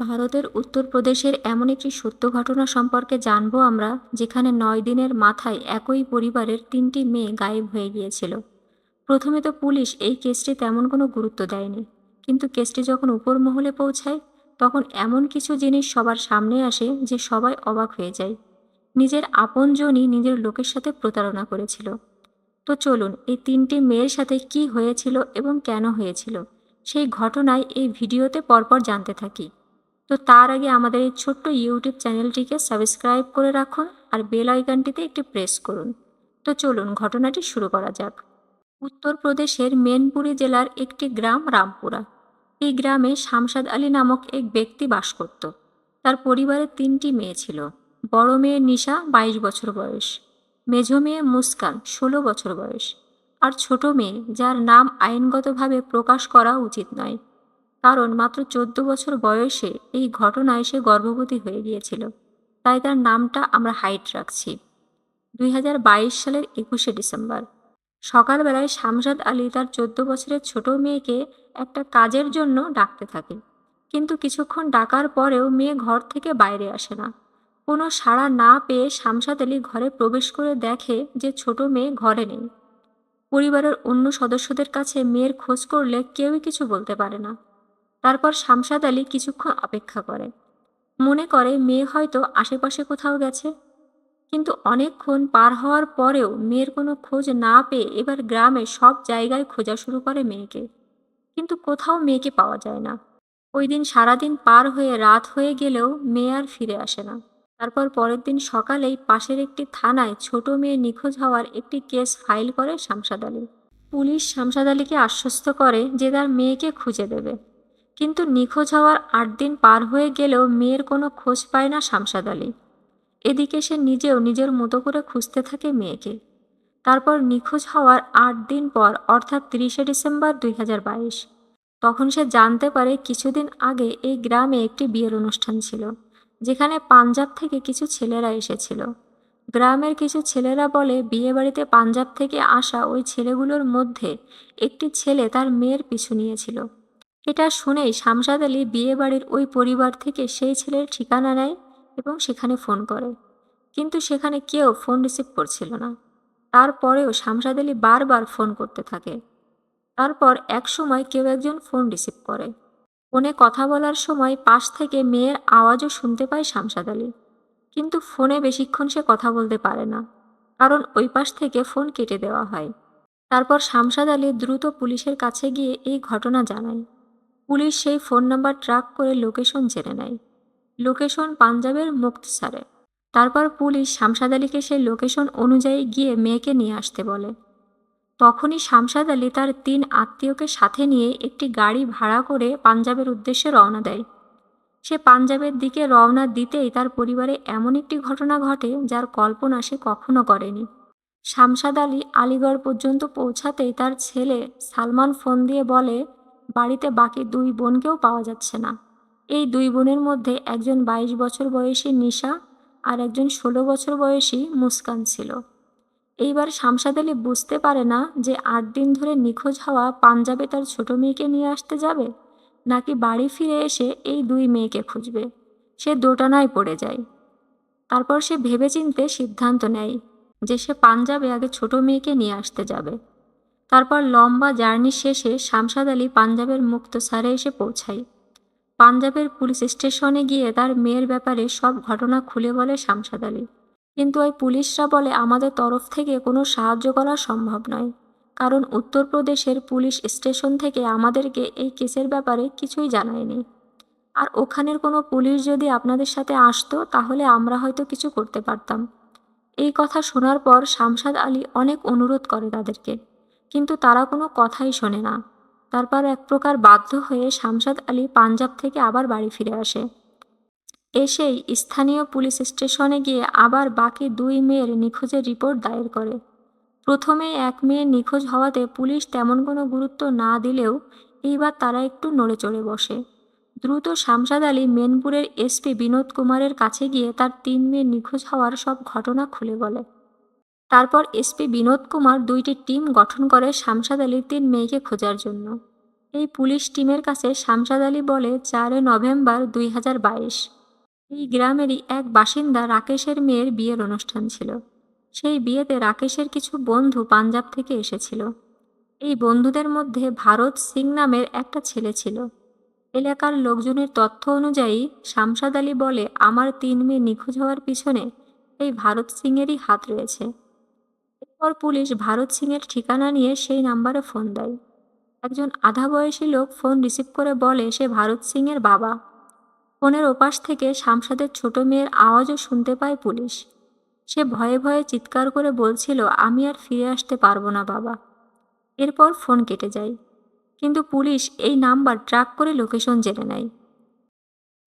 ভারতের উত্তরপ্রদেশের এমন একটি সত্য ঘটনা সম্পর্কে জানব আমরা, যেখানে নয় দিনের মাথায় একই পরিবারের তিনটি মেয়ে গায়েব হয়ে গিয়েছিল। প্রথমে তো পুলিশ এই কেসটি তেমন কোনো গুরুত্ব দেয়নি। কিন্তু কেসটি যখন উপর মহলে পৌঁছায়, তখন এমন কিছু জিনিস সবার সামনে আসে যে সবাই অবাক হয়ে যায়। নিজের আপনজনই নিজের লোকের সাথে প্রতারণা করেছিল। তো চলুন, এই তিনটি মেয়ের সাথে কি হয়েছিল এবং কেন হয়েছিল, সেই ঘটনায় এই ভিডিওতে পরপর জানতে থাকি। তো তার আগে আমাদের এই ছোট্ট ইউটিউব চ্যানেলটিকে সাবস্ক্রাইব করে রাখুন আর বেল আইকনটিতে একটি প্রেস করুন। তো চলুন ঘটনাটি শুরু করা যাক। উত্তরপ্রদেশের মেনপুরি জেলার একটি গ্রাম রামপুরা। এই গ্রামে শামসাদ আলী নামক এক ব্যক্তি বাস করত। তার পরিবারে তিনটি মেয়ে ছিল। বড় মেয়ে নিশা বাইশ বছর বয়স, মেঝো মেয়ে মুস্কান ষোলো বছর বয়স আর ছোট মেয়ে যার নাম আইনগতভাবে প্রকাশ করা উচিত নয়। কারণ মাত্র চোদ্দ বছর বয়সে এই ঘটনায় সে গর্ভবতী হয়ে গিয়েছিল। তাই তার নামটা আমরা হাইট রাখছি। দুই হাজার বাইশ সালের একুশে ডিসেম্বর। সকালবেলায় শামসাদ আলী তার চোদ্দ বছরের ছোট মেয়েকে একটা কাজের জন্য ডাকতে থাকে। কিন্তু কিছুক্ষণ ডাকার পরেও মেয়ে ঘর থেকে বাইরে আসে না। কোনো সাড়া না পেয়ে শামসাদ আলী ঘরে প্রবেশ করে দেখে যে ছোট মেয়ে ঘরে নেই। পরিবারের অন্য সদস্যদের কাছে মেয়ের খোঁজ করলে কেউই কিছু বলতে পারে না। তারপর শামসাদ আলী কিছুক্ষণ অপেক্ষা করে। মনে করে, মেয়ে হয়তো আশেপাশে কোথাও গেছে। কিন্তু অনেকক্ষণ পার হওয়ার পরেও মেয়ের কোনো খোঁজ না পেয়ে এবার গ্রামে সব জায়গায় খোঁজা শুরু করে মেয়েকে। কিন্তু কোথাও মেয়েকে পাওয়া যায় না। ওই দিন সারাদিন পার হয়ে রাত হয়ে গেলেও মেয়ে আর ফিরে আসে না। তারপর পরের দিন সকালেই পাশের একটি থানায় ছোট মেয়ে নিখোঁজ হওয়ার একটি কেস ফাইল করে শামসাদ আলী। পুলিশ শামসাদ আলীকে আশ্বস্ত করে যে তার মেয়েকে খুঁজে দেবে। কিন্তু নিখোঁজ হওয়ার আট দিন পার হয়ে গেলেও মেয়ের কোনো খোঁজ পায় না শামসাদ আলী। এদিকে সে নিজেও নিজের মতো করে খুঁজতে থাকে মেয়েকে। তারপর নিখোঁজ হওয়ার আট দিন পর, অর্থাৎ তিরিশে ডিসেম্বর দুই হাজার বাইশ, তখন সে জানতে পারে কিছুদিন আগে এই গ্রামে একটি বিয়ের অনুষ্ঠান ছিল, যেখানে পাঞ্জাব থেকে কিছু ছেলেরা এসেছিল। গ্রামের কিছু ছেলেরা বলে, বিয়েবাড়িতে পাঞ্জাব থেকে আসা ওই ছেলেগুলোর মধ্যে একটি ছেলে তার মেয়ের পিছু নিয়েছিল। এটা শুনেই শামসাদ আলী বিয়ে বাড়ির ওই পরিবার থেকে সেই ছেলের ঠিকানা নেয় এবং সেখানে ফোন করে। কিন্তু সেখানে কেউ ফোন রিসিভ করছিল না। তারপরেও শামসাদ আলী বারবার ফোন করতে থাকে। তারপর এক সময় কেউ একজন ফোন রিসিভ করে। ফোনে কথা বলার সময় পাশ থেকে মেয়ের আওয়াজও শুনতে পায় শামসাদ আলী। কিন্তু ফোনে বেশিক্ষণ সে কথা বলতে পারে না। কারণ ওই পাশ থেকে ফোন কেটে দেওয়া হয়। তারপর শামসাদ আলী দ্রুত পুলিশের কাছে গিয়ে এই ঘটনা জানায়। পুলিশ সেই ফোন নাম্বার ট্র্যাক করে লোকেশন জেনে নেয়। লোকেশন পাঞ্জাবের মুক্তসারে। তারপর পুলিশ শামসাদ আলীকে সেই লোকেশন অনুযায়ী গিয়ে মেয়েকে নিয়ে আসতে বলে। তখনই শামসাদ আলী তার তিন আত্মীয়কে সাথে নিয়ে একটি গাড়ি ভাড়া করে পাঞ্জাবের উদ্দেশ্যে রওনা দেয়। সে পাঞ্জাবের দিকে রওনা দিতেই তার পরিবারে এমন একটি ঘটনা ঘটে যার কল্পনা সে কখনো করেনি। শামসাদ আলী আলিগড় পর্যন্ত পৌঁছাতেই তার ছেলে সালমান ফোন দিয়ে বলে বাড়িতে বাকি দুই বোনকেও পাওয়া যাচ্ছে না। এই দুই বোনের মধ্যে একজন বাইশ বছর বয়সী নিশা আর একজন ষোলো বছর বয়সী মুস্কান ছিল। এইবার শামসাদ আলী বুঝতে পারে না যে আট দিন ধরে নিখোঁজ হওয়া পাঞ্জাবে তার ছোট মেয়েকে নিয়ে আসতে যাবে, নাকি বাড়ি ফিরে এসে এই দুই মেয়েকে খুঁজবে। সে দোটানায় পড়ে যায়। তারপর সে ভেবেচিন্তে সিদ্ধান্ত নেয় যে সে পাঞ্জাবে আগে ছোট মেয়েকে নিয়ে আসতে যাবে। তারপর লম্বা জার্নি শেষে শামসাদ আলী পাঞ্জাবের মুক্ত সারে এসে পৌঁছায়। পাঞ্জাবের পুলিশ স্টেশনে গিয়ে তার মেয়ের ব্যাপারে সব ঘটনা খুলে বলে শামসাদ আলী। কিন্তু ওই পুলিশরা বলে, আমাদের তরফ থেকে কোনো সাহায্য করা সম্ভব নয়। কারণ উত্তরপ্রদেশের পুলিশ স্টেশন থেকে আমাদেরকে এই কেসের ব্যাপারে কিছুই জানায়নি। আর ওখানের কোনো পুলিশ যদি আপনাদের সাথে আসতো, তাহলে আমরা হয়তো কিছু করতে পারতাম। এই কথা শোনার পর শামসাদ আলী অনেক অনুরোধ করে তাদেরকে। কিন্তু তারা কোনো কথাই শোনে না। তারপর এক প্রকার বাধ্য হয়ে শামসাদ আলী পাঞ্জাব থেকে আবার বাড়ি ফিরে আসে। এসেই স্থানীয় পুলিশ স্টেশনে গিয়ে আবার বাকি দুই মেয়ের নিখোঁজের রিপোর্ট দায়ের করে। প্রথমে এক মেয়ে নিখোঁজ হওয়াতে পুলিশ তেমন কোনো গুরুত্ব না দিলেও এইবার তারা একটু নড়ে চড়ে বসে। দ্রুত শামসাদ আলী মেনপুরের এসপি বিনোদ কুমারের কাছে গিয়ে তার তিন মেয়ে নিখোঁজ হওয়ার সব ঘটনা খুলে বলে। তারপর এসপি বিনোদ কুমার দুইটি টিম গঠন করে শামসাদ আলীর তিন মেয়েকে খোঁজার জন্য। এই পুলিশ টিমের কাছে শামসাদ আলী বলে চারই নভেম্বর দুই হাজার বাইশ। এই গ্রামেরই এক বাসিন্দা রাকেশের মেয়ের বিয়ের অনুষ্ঠান ছিল। সেই বিয়েতে রাকেশের কিছু বন্ধু পাঞ্জাব থেকে এসেছিল। এই বন্ধুদের মধ্যে ভারত সিং নামের একটা ছেলে ছিল। এলাকার লোকজনের তথ্য অনুযায়ী শামসাদ আলী বলে, আমার তিন মেয়ে নিখোঁজ হওয়ার পিছনে এই ভারত সিংয়েরই হাত রয়েছে। এরপর পুলিশ ভারত সিংয়ের ঠিকানা নিয়ে সেই নাম্বারে ফোন দেয়। একজন আধা বয়সী লোক ফোন রিসিভ করে বলে, সে ভারত সিংয়ের বাবা। ফোনের ওপাশ থেকে শামসাদের ছোট মেয়ের আওয়াজও শুনতে পায় পুলিশ। সে ভয়ে ভয়ে চিৎকার করে বলছিল, আমি আর ফিরে আসতে পারব না বাবা। এরপর ফোন কেটে যায়। কিন্তু পুলিশ এই নাম্বার ট্র্যাক করে লোকেশন জেনে নেয়।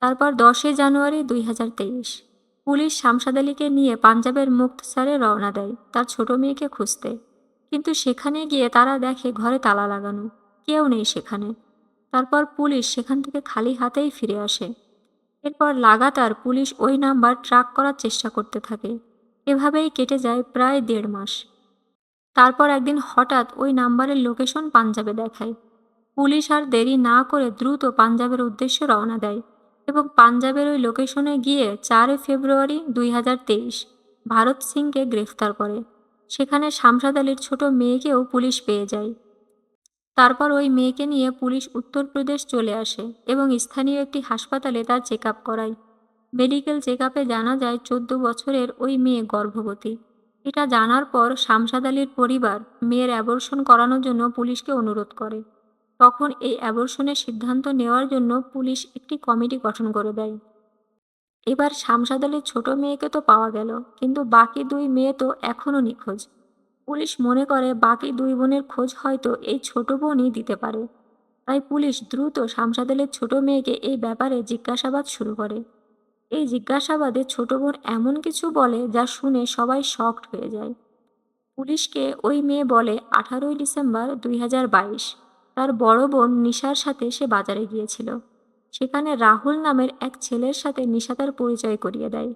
তারপর দশই জানুয়ারি দুই হাজার তেইশ। পুলিশ শামসাদ আলীকে নিয়ে পাঞ্জাবের মুক্তসারে রওনা দেয় তার ছোট মেয়েকে খুঁজতে। কিন্তু সেখানে গিয়ে তারা দেখে ঘরে তালা লাগানো। কেউ নেই সেখানে। তারপর পুলিশ সেখান থেকে খালি হাতেই ফিরে আসে। এরপর লাগাতার পুলিশ ওই নাম্বার ট্র্যাক করার চেষ্টা করতে থাকে। এভাবেই কেটে যায় প্রায় দেড় মাস। তারপর একদিন হঠাৎ ওই নাম্বারের লোকেশন পাঞ্জাবে দেখায়। পুলিশ আর দেরি না করে দ্রুত পাঞ্জাবের উদ্দেশ্যে রওনা দেয়। এবং পাঞ্জাবের ওই লোকেশনে গিয়ে চারই ফেব্রুয়ারি দুই হাজার তেইশ ভারত সিংকে গ্রেফতার করে। সেখানে শামসাদ আলীর ছোট মেয়েকেও পুলিশ পেয়ে যায়। তারপর ওই মেয়েকে নিয়ে পুলিশ উত্তরপ্রদেশ চলে আসে এবং স্থানীয় একটি হাসপাতালে তার চেক আপ করায়। মেডিকেল চেক আপে জানা যায়, চোদ্দ বছরের ওই মেয়ে গর্ভবতী। এটা জানার পর শামসাদ আলীর পরিবার মেয়ের অ্যাবর্শন করানোর জন্য পুলিশকে অনুরোধ করে। তখন এই অ্যাবর্শনের সিদ্ধান্ত নেওয়ার জন্য পুলিশ একটি কমিটি গঠন করে দেয়। এবার শামসাদ ছোট মেয়েকে তো পাওয়া গেল, কিন্তু বাকি দুই মেয়ে তো এখনও নিখোঁজ। পুলিশ মনে করে বাকি দুই বোনের খোঁজ হয়তো এই ছোট বোনই দিতে পারে। তাই পুলিশ দ্রুত শামসাদ ছোট মেয়েকে এই ব্যাপারে জিজ্ঞাসাবাদ শুরু করে। এই জিজ্ঞাসাবাদে ছোট বোন এমন কিছু বলে যা শুনে সবাই শকড হয়ে যায়। পুলিশকে ওই মেয়ে বলে আঠারোই ডিসেম্বর দুই হাজার বাইশ। তার বড় বোন নিশার সাথে সে বাজারে গিয়েছিল। সেখানে রাহুল নামের এক ছেলের সাথে নিশা তার পরিচয় করিয়ে দেয়।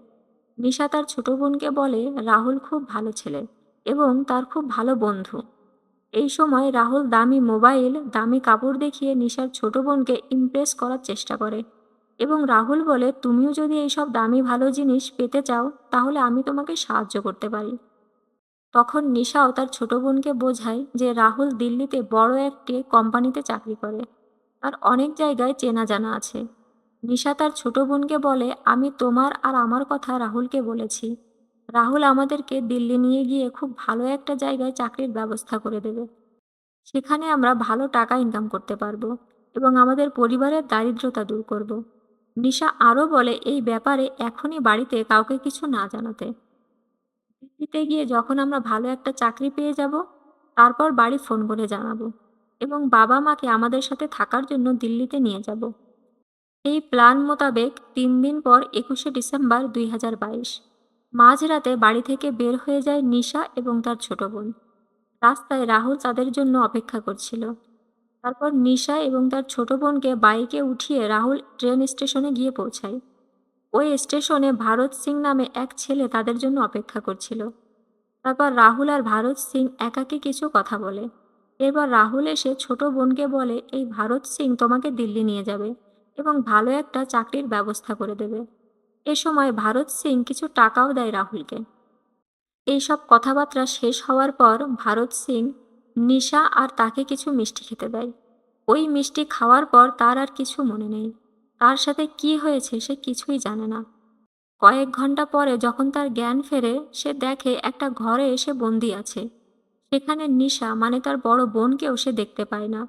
নিশা তার ছোট বোনকে বলে, রাহুল খুব ভালো ছেলে এবং তার খুব ভালো বন্ধু। এই সময় রাহুল দামি মোবাইল, দামি কাপড় দেখিয়ে নিশার ছোট বোনকে ইমপ্রেস করার চেষ্টা করে এবং রাহুল বলে, তুমিও যদি এইসব দামি ভালো জিনিস পেতে চাও, তাহলে আমি তোমাকে সাহায্য করতে পারি। তখন নিশাও তার ছোট বোনকে বোঝায় যে রাহুল দিল্লিতে বড় একটি কোম্পানিতে চাকরি করে আর অনেক জায়গায় চেনা জানা আছে। নিশা তার ছোট বোনকে বলে, আমি তোমার আর আমার কথা রাহুলকে বলেছি। রাহুল আমাদেরকে দিল্লি নিয়ে গিয়ে খুব ভালো একটা জায়গায় চাকরির ব্যবস্থা করে দেবে। সেখানে আমরা ভালো টাকা ইনকাম করতে পারব এবং আমাদের পরিবারের দারিদ্রতা দূর করব। নিশা আরও বলে, এই ব্যাপারে এখনই বাড়িতে কাউকে কিছু না জানাতে। দিল্লিতে গিয়ে যখন আমরা ভালো একটা চাকরি পেয়ে যাব, তারপর বাড়ি ফোন করে জানাব এবং বাবা মাকে আমাদের সাথে থাকার জন্য দিল্লিতে নিয়ে যাব। এই প্ল্যান মোতাবেক তিন দিন পর একুশে ডিসেম্বর দুই হাজার বাইশ, মাঝরাতে বাড়ি থেকে বের হয়ে যায় নিশা এবং তার ছোট বোন। রাস্তায় রাহুল তাদের জন্য অপেক্ষা করছিল। তারপর নিশা এবং তার ছোট বোনকে বাইকে উঠিয়ে রাহুল ট্রেন স্টেশনে গিয়ে পৌঁছায়। ওই স্টেশনে ভারত সিং নামে এক ছেলে তাদের জন্য অপেক্ষা করছিল। তারপর রাহুল আর ভারত সিং একাকে কিছু কথা বলে। এরপর রাহুল এসে ছোট বোনকে বলে, এই ভারত সিং তোমাকে দিল্লি নিয়ে যাবে এবং ভালো একটা চাকরির ব্যবস্থা করে দেবে। এ সময় ভারত সিং কিছু টাকাও দেয় রাহুলকে। এইসব কথাবার্তা শেষ হওয়ার পর ভারত সিং, নিশা আর তাকে কিছু মিষ্টি খেতে দেয়। ওই মিষ্টি খাওয়ার পর তার আর কিছু মনে নেই। তার সাথে কি হয়েছে সে কিছুই জানে না। কয়েক ঘণ্টা পরে যখন তার জ্ঞান ফেরে, সে দেখে একটা ঘরে এসে বন্দি আছে। সেখানে নিশা মানে তার বড় বোনকেও সে দেখতে পায় না।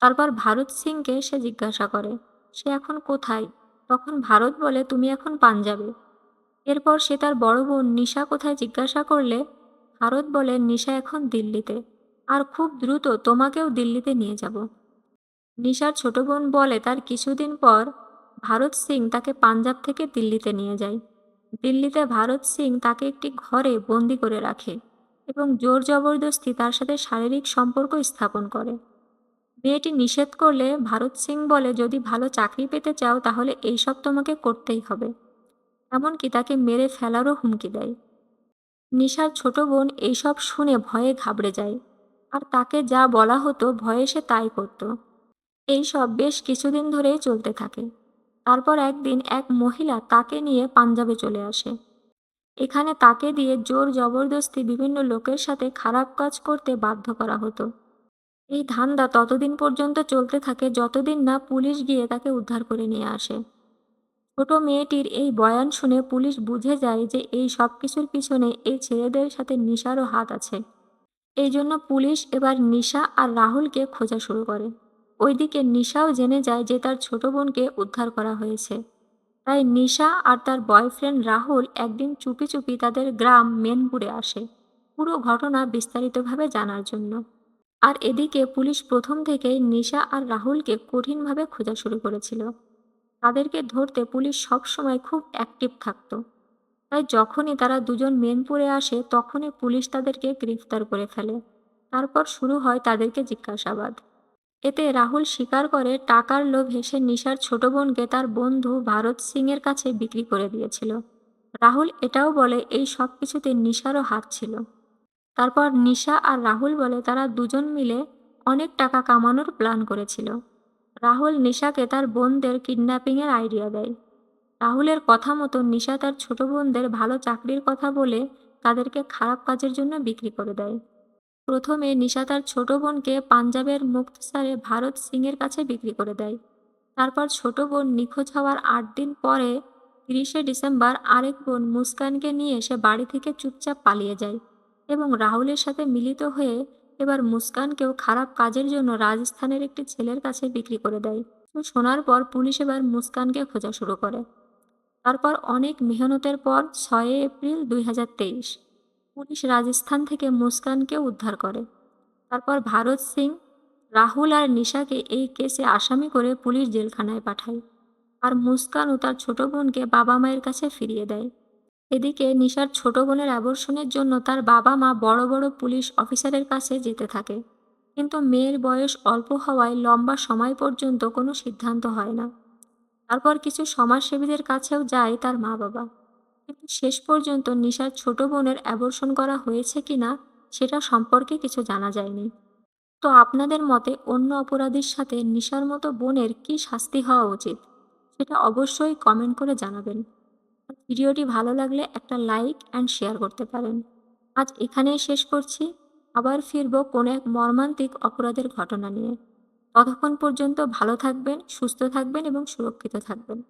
তারপর ভারত সিংকে সে জিজ্ঞাসা করে, সে এখন কোথায়? তখন ভারত বলে, তুমি এখন পাঞ্জাবে। এরপর সে তার বড় বোন নিশা কোথায় জিজ্ঞাসা করলে, ভারত বলে, নিশা এখন দিল্লিতে। আর খুব দ্রুত তোমাকেও দিল্লিতে নিয়ে যাব। নিশার ছোট বোন বলে তার কিছুদিন পর ভারত সিং তাকে পাঞ্জাব থেকে দিল্লিতে নিয়ে যায়। দিল্লিতে ভারত সিং তাকে একটি ঘরে বন্দি করে রাখে এবং জোর জবরদস্তি তার সাথে শারীরিক সম্পর্ক স্থাপন করে। মেয়েটি নিষেধ করলে ভারত সিং বলে, যদি ভালো চাকরি পেতে চাও তাহলে এইসব তোমাকে করতেই হবে। এমনকি তাকে মেরে ফেলারও হুমকি দেয়। নিশার ছোট বোন এইসব শুনে ভয়ে ঘাবড়ে যায়। আর তাকে যা বলা হতো ভয়ে সে তাই করত। এই সব বেশ কিছুদিন ধরেই চলতে থাকে। তারপর একদিন এক মহিলা তাকে নিয়ে পাঞ্জাবে চলে আসে। এখানে তাকে দিয়ে জোর জবরদস্তি বিভিন্ন লোকের সাথে খারাপ কাজ করতে বাধ্য করা হতো। এই ধান্দা ততদিন পর্যন্ত চলতে থাকে যতদিন না পুলিশ গিয়ে তাকে উদ্ধার করে নিয়ে আসে। ছোট মেয়েটির এই বয়ান শুনে পুলিশ বুঝে যায় যে এই সব কিছুর পিছনে এই ছেলেদের সাথে নিশারও হাত আছে। এই জন্য পুলিশ এবার নিশা আর রাহুলকে খোঁজা শুরু করে। ওইদিকে নিশাও জেনে যায় যে তার ছোট বোনকে উদ্ধার করা হয়েছে। তাই নিশা আর তার বয়ফ্রেন্ড রাহুল একদিন চুপি চুপি তাদের গ্রাম মেনপুরে আসে। পুরো ঘটনা বিস্তারিতভাবে জানার জন্য। আর এদিকে পুলিশ প্রথম থেকেই নিশা আর রাহুলকে কঠিনভাবে খোঁজা শুরু করেছিল। তাদেরকে ধরতে পুলিশ সবসময় খুব অ্যাক্টিভ থাকত। তাই যখনই তারা দুজন মেনপুরে আসে, তখনই পুলিশ তাদেরকে গ্রেফতার করে ফেলে। তারপর শুরু হয় তাদেরকে জিজ্ঞাসাবাদ। এতে রাহুল স্বীকার করে টাকার লোভ হেসে নিশার ছোট বোনকে তার বন্ধু ভারত সিংয়ের কাছে বিক্রি করে দিয়েছিল। রাহুল এটাও বলে, এই সব কিছুতে নিশারও হাত ছিল। তারপর নিশা আর রাহুল বলে, তারা দুজন মিলে অনেক টাকা কামানোর প্ল্যান করেছিল। রাহুল নিশাকে তার বোনদের কিডন্যাপিংয়ের আইডিয়া দেয়। রাহুলের কথা মতো নিশা তার ছোট বোনদের ভালো চাকরির কথা বলে তাদেরকে খারাপ কাজের জন্য বিক্রি করে দেয়। প্রথমে নিশা তার ছোট বোনকে পাঞ্জাবের মুক্তসারে ভারত সিংয়ের কাছে বিক্রি করে দেয়। তারপর ছোট বোন নিখোঁজ হওয়ার আট দিন পরে তিরিশে ডিসেম্বর আরেক বোন মুস্কানকে নিয়ে এসে বাড়ি থেকে চুপচাপ পালিয়ে যায় এবং রাহুলের সাথে মিলিত হয়ে এবার মুস্কানকেও খারাপ কাজের জন্য রাজস্থানের একটি ছেলের কাছে বিক্রি করে দেয়। শোনার পর পুলিশ এবার মুস্কানকে খোঁজা শুরু করে। তারপর অনেক মেহনতের পর ছয় এপ্রিল দুই হাজার তেইশ পুলিশ রাজস্থান থেকে মুস্কানকে উদ্ধার করে। তারপর ভারত সিং, রাহুল আর নিশাকে এই কেসে আসামি করে পুলিশ জেলখানায় পাঠায় আর মুস্কান ও তার ছোট বোনকে বাবা মায়ের কাছে ফিরিয়ে দেয়। এদিকে নিশার ছোট বোনের অ্যাবর্ষণের জন্য তার বাবা মা বড় বড় পুলিশ অফিসারের কাছে যেতে থাকে। কিন্তু মেয়ের বয়স অল্প হওয়ায় লম্বা সময় পর্যন্ত কোনো সিদ্ধান্ত হয় না। তারপর কিছু সমাজসেবীদের কাছেও যায় তার মা বাবা শেষ পর্যন্ত নিশার ছোট বোনের অ্যাবর্ষণ করা হয়েছে কিনা সেটা সম্পর্কে কিছু জানা যায়নি। তো আপনাদের মতে অন্য অপরাধীর সাথে নিশার মতো বোনের কি শাস্তি হওয়া উচিত? সেটা অবশ্যই কমেন্ট করে জানাবেন। ভিডিওটি ভালো লাগলে একটা লাইক অ্যান্ড শেয়ার করতে পারেন। আজ এখানেই শেষ করছি। আবার ফিরব কোনো এক মর্মান্তিক অপরাধের ঘটনা নিয়ে। ততক্ষণ পর্যন্ত ভালো থাকবেন, সুস্থ থাকবেন এবং সুরক্ষিত থাকবেন।